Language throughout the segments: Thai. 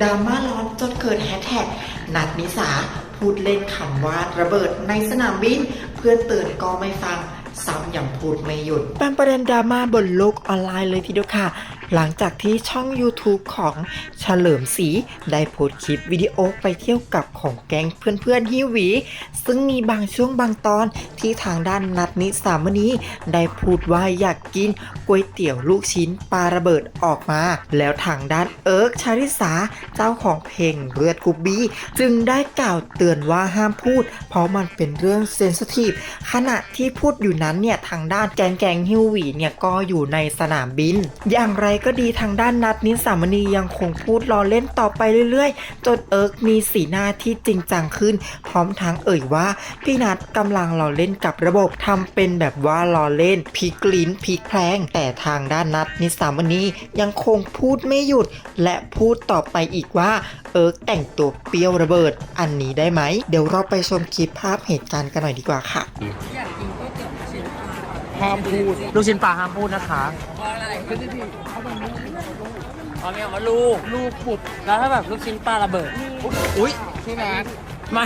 ดราม่าร้อนจนเกิดแฮชแท็กนัดนิสาพูดเล่นคำว่าระเบิดในสนามบิน เพื่อนเตือนก็ไม่ฟังซ้ำยังพูดไม่หยุดเป็นประเด็นดราม่าบนโลกออนไลน์เลยทีเดียวค่ะ หลังจากที่ช่อง YouTube ของเฉลิมศรีได้โพสต์คลิปวิดีโอไปเที่ยวกับของแก๊งเพื่อนๆฮิวี ซึ่งมีบางช่วงบางตอนที่ทางด้านนัดนิสามณีได้พูดว่าอยากกินก๋วยเตี๋ยวลูกชิ้นปลาระเบิดออกมา แล้วทางด้านเอิร์กชาริสาเจ้าของเพลงเลือดกุบบี้จึงได้กล่าวเตือนว่าห้ามพูด เพราะมันเป็นเรื่องเซนซิทีฟขณะที่พูดอยู่นั้นเนี่ยทางด้านแกงแกงฮิวหวีเนี่ยก็อยู่ในสนามบิน อย่างไรก็ดีทางด้านนัดนิสามณียังคงพูดล้อเล่นต่อไปเรื่อยๆ จนเอิร์กมีสีหน้าที่จริงจังขึ้น พร้อมทั้งเอ่ยว่า พี่นัดกำลังล้อเล่นกับระบบทำเป็นแบบว่าล้อเล่นพลิกลิ้นพลิกแพลงแต่ทางด้านนัดนิสามณียังคงพูดไม่หยุด และพูดต่อไปอีกว่าเอิร์กแต่งตัวเปรี้ยวระเบิด อันนี้ได้ไหม เดี๋ยวเราไปชมคลิปภาพเหตุการณ์กันหน่อยดีกว่าค่ะอยากกินก๋วยเตี๋ยวลูกชิ้นปลาห้ามพูด ลูกชิ้นปลาห้ามพูดนะคะ เพราะอะไรคือที่พี่เขาเป็นลูกเพ ราะไม่เอาว่าลูก ลูกปุดแล้วถ้าแบบลูกชิ้นปลาระเบิด อุ้ยที่นัดไม่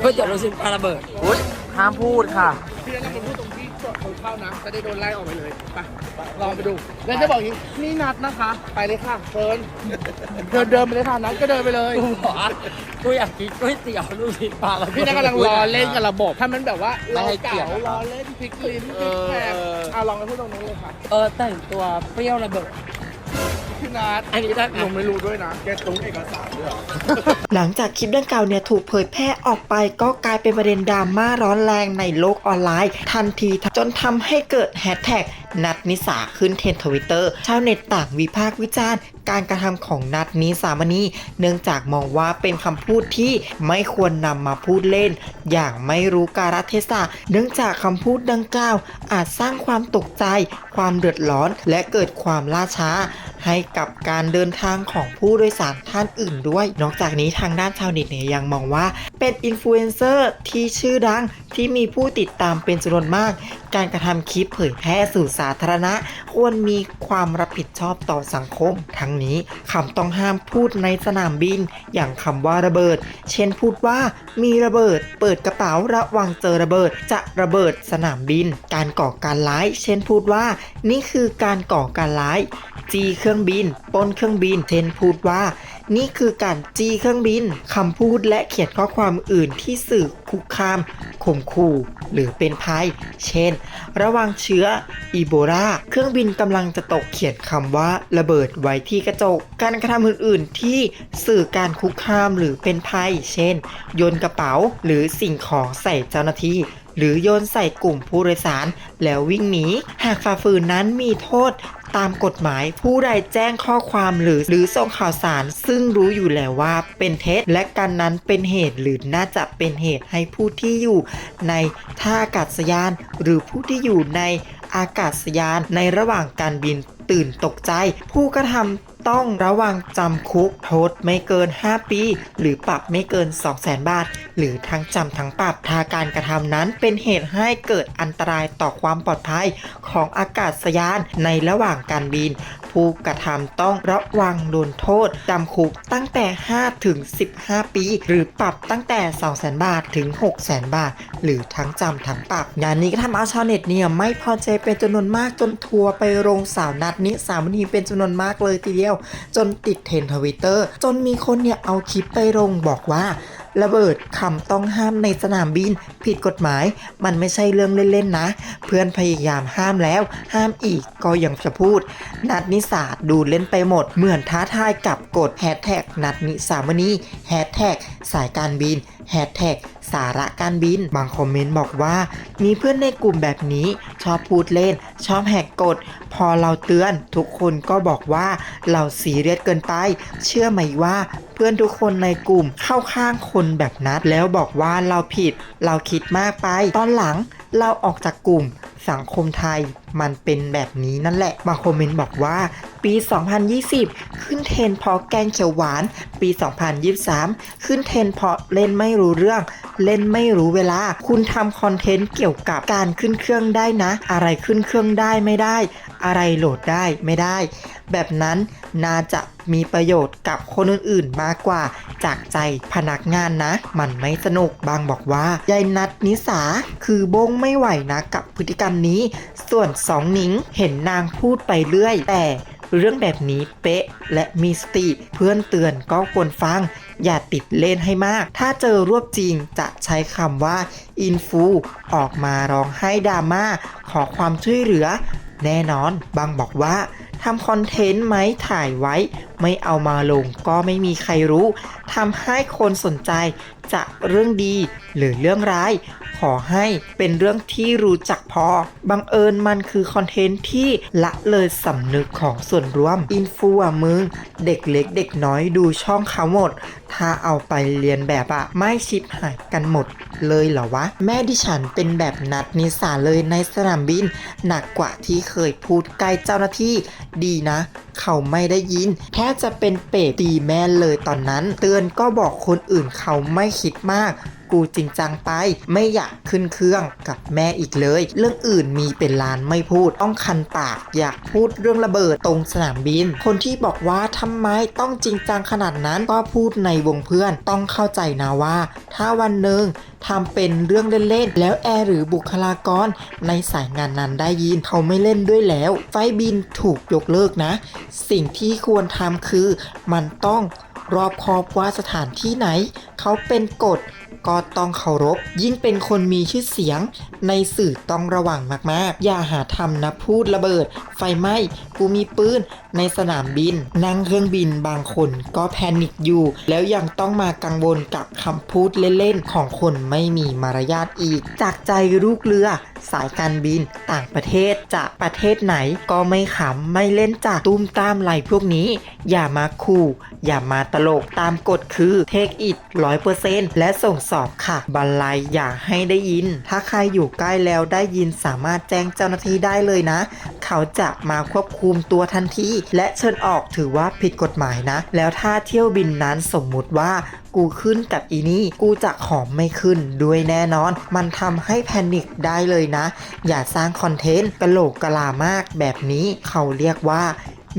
ก๋วยเตี๋ยวลูกชิ้นปลาระเบิด อุ้ยห้ามพูดค่ะพี่นัดเป็นพูดตรงที่จดคนเข้านะจะได้โดนไล่ออกไปเลยไปลองไปดูแล้วจะบอกอย่างนี้นี่นัดนะคะ ไปเลยค่ะเชิญเดินเดินไปเลยค่ะนัดก็เดินไปเลยกูบอกว่ากูอยากกินก๋วยเตี๋ยวลูกชิ้นปลาระเบิดพี่นัดกำลังรอเล่นกับระบบถ้ามันแบบว่าไม่เราให้เกีเก่ายรติรอเล่นพลิกลิ้นพลิกแพงเอาลองไปพูดตรงนู้นเลยค่ะเออแต่งตัวเปรี้ยวระเบิด พี่นัดอันนี้ได้ไหมลงไม่รู้ด้วยนะ แกตรงเอกสารด้วยเหรอ หลังจากคลิปดังกล่าวเนี่ยถูกเผยแพร่ออกไปก็กลายเป็นประเด็นดราม่าร้อนแรงในโลกออนไลน์ ทันทีจนทำให้เกิดแฮชแท็กนัดนิสาขึ้นเทรนทวิตเตอร์ ชาวเน็ตต่างวิพากษ์วิจารณ์ การกระทำของนัดนิสามณีเนื่องจากมองว่าเป็นคำพูดที่ไม่ควรนำมาพูดเล่น อย่างไม่รู้กาลเทศะเนื่องจากคำพูดดังกล่าว อาจสร้างความตกใจ ความเดือดร้อน และเกิดความล่าช้า ให้กับการเดินทางของผู้โดยสารท่านอื่นด้วย นอกจากนี้ทางด้านชาวเน็ตเนี่ยยังมองว่าเป็นอินฟลูเอนเซอร์ที่ชื่อดัง ที่มีผู้ติดตามเป็นจำนวนมาก การกระทำคลิปเผยแพร่สู่สาธารณะ ควรมีความรับผิดชอบต่อสังคม ทั้งนี้คำต้องห้ามพูดในสนามบิน อย่างคำว่าระเบิด เช่นพูดว่ามีระเบิด เปิดกระเป๋าระวังเจอระเบิด จะระเบิดสนามบิน การก่อการร้าย เช่นพูดว่า นี่คือการก่อการร้ายจีเครื่องบินป้นเครื่องบิน เช่นพูดว่า นี่คือการจี้เครื่องบินคำพูดและเขียนข้อความอื่นที่สื่อคุกคามข่มขู่หรือเป็นภัย เช่น ระวังเชื้ออีโบลาเครื่องบินกำลังจะตกเขียนคำว่าระเบิดไว้ที่กระจก การกระทำอื่น ๆ ที่สื่อการคุกคามหรือเป็นภัย เช่น โยนกระเป๋าหรือสิ่งของใส่เจ้าหน้าที่หรือโยนใส่กลุ่มผู้โดยสารแล้ววิ่งหนี หากฝ่าฝืนนั้นมีโทษ ตามกฎหมาย ผู้ใดแจ้งข้อความหรือหรือส่งข่าวสาร ซึ่งรู้อยู่แล้วว่าเป็นเท็จและการนั้นเป็นเหตุหรือน่าจะเป็นเหตุให้ผู้ที่อยู่ในท่าอากาศยาน หรือผู้ที่อยู่ในอากาศยานในระหว่างการบินตื่นตกใจ ผู้กระทำต้องระวังจำคุกโทษไม่เกิน 5 ปี หรือปรับไม่เกิน 2 0 0 0 0 0 บาท หรือทั้งจำทั้งปรับถ้าการกระทำนั้นเป็นเหตุให้เกิดอันตรายต่อความปลอดภัยของอากาศยานในระหว่างการบิน ผู้กระทำต้องระวังโดนโทษจำคุกตั้งแต่ 5 ถึง 15 ปี หรือปรับตั้งแต่ 200,000 บาทถึง 600,000 บาท หรือทั้งจำทั้งปรับงานนี้ก็ทำเอาชาวเน็ตเนี่ยไม่พอใจเป็นจำนวนมากจนทัวร์ไปโรงสาวนัดนิสามณีเป็นจำนวนมากเลยทีเดียว จนติดเทรนทวิตเตอร์จนมีคนเนี่ยเอาคลิปไปลงบอกว่า ระเบิดคำต้องห้ามในสนามบิน ผิดกฎหมาย มันไม่ใช่เรื่องเล่นๆนะ เพื่อนพยายามห้ามแล้ว ห้ามอีกก็ยังจะพูด นัดนิสาดูเล่นไปหมด เหมือนท้าทายกับกฎแฮชแท็กนัดนิสามณีแฮชแท็กสายการบิน แฮชแท็กสาระการบิน บางคอมเมนต์บอกว่า มีเพื่อนในกลุ่มแบบนี้ ชอบพูดเล่น ชอบแหกกฎ พอเราเตือน ทุกคนก็บอกว่าเราสีเรียสเกินไป เชื่อไหมว่าเพื่อนทุกคนในกลุ่มเข้าข้างคนแบบนัดแล้วบอกว่าเราผิด เราคิดมากไป ตอนหลังเราออกจากกลุ่ม สังคมไทยมันเป็นแบบนี้นั่นแหละ บางคอมเมนต์บอกว่า ปี 2020 ขึ้นเทรนเพราะแกงเขียวหวาน ปี 2023 ขึ้นเทรนเพราะเล่นไม่รู้เรื่อง เล่นไม่รู้เวลา คุณทำคอนเทนต์เกี่ยวกับการขึ้นเครื่องได้นะ อะไรขึ้นเครื่องได้ไม่ได้ อะไรโหลดได้ไม่ได้ แบบนั้นน่าจะมีประโยชน์กับคนอื่นๆมากกว่า จากใจพนักงานนะ มันไม่สนุกบางบอกว่ายายนัดนิสาคือโบงไม่ไหวนะกับพฤติกรรมนี้ ส่วนสองหนิงเห็นนางพูดไปเรื่อย แต่เรื่องแบบนี้เป๊ะและมีสติเพื่อนเตือนก็ควรฟัง อย่าติดเล่นให้มาก ถ้าเจอรวบจริงจะใช้คำว่าอินฟูออกมาร้องไห้ดราม่าขอความช่วยเหลือ แน่นอนบางบอกว่าทำคอนเทนต์ไหมถ่ายไว้ ไม่เอามาลงก็ไม่มีใครรู้ทำให้คนสนใจจะเรื่องดีหรือเรื่องร้าย ขอให้เป็นเรื่องที่รู้จักพอ บังเอิญมันคือคอนเทนต์ที่ละเลยสำนึกของส่วนรวม อินฟูอะมึง เด็กเล็กเด็กน้อยดูช่องเขาหมด ถ้าเอาไปเรียนแบบอะไม่ชิปหายกันหมดเลยเหรอวะ แม่ดิฉันเป็นแบบนัดนิสาเลยในสนามบิน หนักกว่าที่เคยพูดใกล้เจ้าหน้าที่ ดีนะ เขาไม่ได้ยิน แทบจะเป็นเปรตตีแม่เลยตอนนั้น เตือนก็บอกคนอื่นเขาไม่คิดมาก กูจริงจังไป ไม่อยากขึ้นเครื่องกับแม่อีกเลย เรื่องอื่นมีเป็นล้านไม่พูดต้องคันปากอยากพูดเรื่องระเบิดตรงสนามบิน คนที่บอกว่าทำไมต้องจริงจังขนาดนั้นก็พูดในวงเพื่อนต้องเข้าใจนะว่า ถ้าวันหนึ่งทำเป็นเรื่องเล่นๆ แล้วแอร์หรือบุคลากรในสายงานนั้นได้ยินเขาไม่เล่นด้วยแล้ว ไฟบินถูกยกเลิกนะ สิ่งที่ควรทำคือมันต้องรอบคอบว่าสถานที่ไหน เขาเป็นกฎ ก็ต้องเคารพ ยิ่งเป็นคนมีชื่อเสียงในสื่อต้องระวังมากๆ อย่าหาทำนะพูดระเบิด ไฟไหม้กูมีปืนในสนามบิน นั่งเครื่องบินบางคนก็แพนิคอยู่ แล้วยังต้องมากังวลกับคำพูดเล่นๆ ของคนไม่มีมารยาทอีก จากใจลูกเรือ สายการบินต่างประเทศจะประเทศไหนก็ไม่ขำไม่เล่นจากตุ้มตามไหลพวกนี้ อย่ามาคู่ อย่ามาตลกตามกฎคือเทคอิดร้อยเปอร์เซ็นต์และส่งสอบค่ะบรรลัยอย่าให้ได้ยิน ถ้าใครอยู่ใกล้แล้วได้ยินสามารถแจ้งเจ้าหน้าที่ได้เลยนะ เขาจะมาควบคุมตัวทันทีและเชิญออกถือว่าผิดกฎหมายนะ แล้วถ้าเที่ยวบินนั้นสมมุติว่ากูขึ้นกับอีนี่กูจะขอมไม่ขึ้นด้วยแน่นอน มันทำให้แพนิคได้เลยนะ อย่าสร้างคอนเทนต์กระโหลกกะลามากแบบนี้ เขาเรียกว่า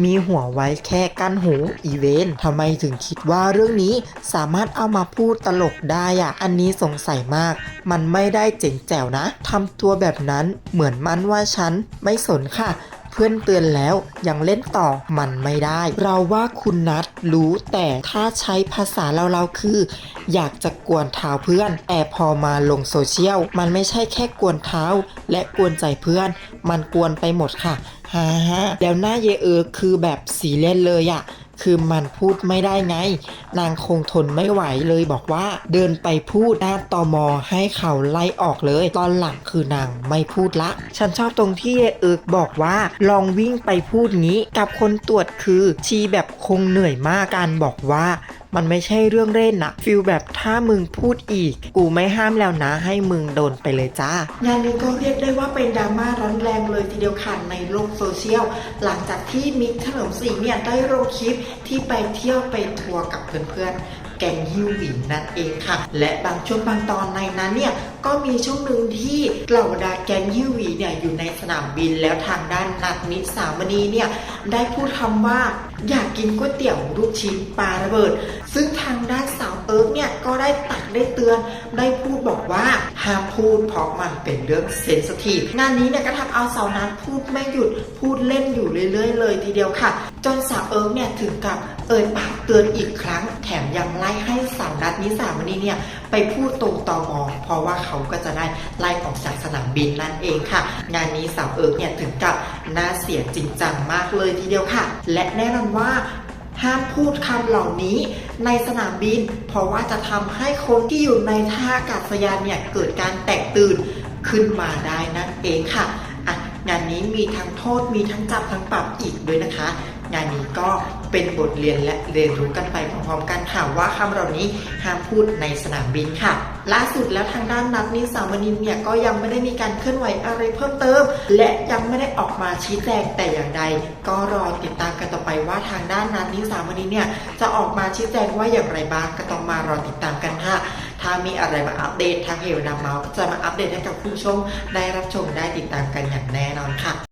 มีหัวไว้แค่กั้นหูอีเวนต์ทำไมถึงคิดว่าเรื่องนี้สามารถเอามาพูดตลกได้อะอันนี้สงสัยมาก มันไม่ได้เจ๋งแจ๋วนะทำตัวแบบนั้นเหมือนมันว่าฉันไม่สนค่ะเพื่อนเตือนแล้วยังเล่นต่อมันไม่ได้ เราว่าคุณนัดรู้แต่ถ้าใช้ภาษาเราๆคือ อยากจะกวนเท้าเพื่อน แต่พอมาลงโซเชียล มันไม่ใช่แค่กวนเท้า และกวนใจเพื่อน มันกวนไปหมดค่ะ ฮ่าฮะแล้วหน้าเยเออคือแบบสีเล่นเลยอะคือมันพูดไม่ได้ไง นางคงทนไม่ไหวเลยบอกว่า เดินไปพูดหน้าตอมอให้เขาไล่ออกเลย ตอนหลังคือนางไม่พูดละ ฉันชอบตรงที่เยเอิกบอกว่า ลองวิ่งไปพูดงี้ กับคนตรวจคือชีแบบคงเหนื่อยมากการบอกว่า มันไม่ใช่เรื่องเล่นนะฟิลแบบถ้ามึงพูดอีก กูไม่ห้ามแล้วนะให้มึงโดนไปเลยจ้างานนี้ก็เรียกได้ว่าเป็นดราม่าร้อนแรงเลยทีเดียวค่ะในโลกโซเชียล หลังจากที่มิกเฉลิมศรีเนี่ยได้ลงคลิปที่ไปเที่ยวไปทัวร์กับเพื่อนๆแกงฮิวหวินนั่นเองค่ะ และบางช่วงบางตอนในนั้นเนี่ยก็มีช่วงหนึ่งที่เหล่าดาแกงฮิวหวีเนี่ยอยู่ในสนามบินแล้วทางด้านนัดนิสามณีเนี่ยได้พูดคำว่าอยากกินก๋วยเตี๋ยวลูกชิ้นปลาระเบิด ซึ่งทางด้านสาวเอิร์กเนี่ยก็ได้ตักได้เตือน ได้พูดบอกว่าห้ามพูดเพราะมันเป็นเรื่องเซนสทีฟงานนี้เนี่ยก็ทำเอาสาวนัทพูดไม่หยุดพูดเล่นอยู่เรื่อยๆ เลยทีเดียวค่ะ จนสาวเอิร์กเนี่ยถึงกับเอ่ยปากเตือนอีกครั้ง แถมยังไล่ให้สาวนัทนิสามณีเนี่ยไปพูดตรงตอมอเพราะว่าเขาก็จะได้ไล่ออกจากสนามบินนั่นเองค่ะ งานนี้สาวเอิร์กเนี่ยถึงกับน่าเสียจริงจังมากเลยทีเดียวค่ะ และแน่นอนว่าห้ามพูดคำเหล่านี้ ในสนามบิน เพราะว่าจะทำให้คนที่อยู่ในท่าอากาศยานเนี่ยเกิดการแตกตื่นขึ้นมาได้นั่นเองค่ะอะ งานนี้มีทั้งโทษมีทั้งจับทั้งปรับอีกด้วยนะคะ งานนี้ก็ เป็นบทเรียนและเรียนรู้กันไปพร้อมๆกันค่ะว่าคำเหล่านี้ห้ามพูดในสนามบินค่ะ ล่าสุดแล้วทางด้านนัทนิสามนินเนี่ยก็ยังไม่ได้มีการเคลื่อนไหวอะไรเพิ่มเติม และยังไม่ได้ออกมาชี้แจงแต่อย่างใด ก็รอติดตามกันต่อไปว่าทางด้านนัทนิสามนินเนี่ยจะออกมาชี้แจงว่าอย่างไรบ้างก็ต้องมารอติดตามกันค่ะถ้ามีอะไรมาอัปเดตทางเฮลนาเมาส์ก็จะมาอัปเดตให้กับผู้ชมได้รับชมได้ติดตามกันอย่างแน่นอนค่ะ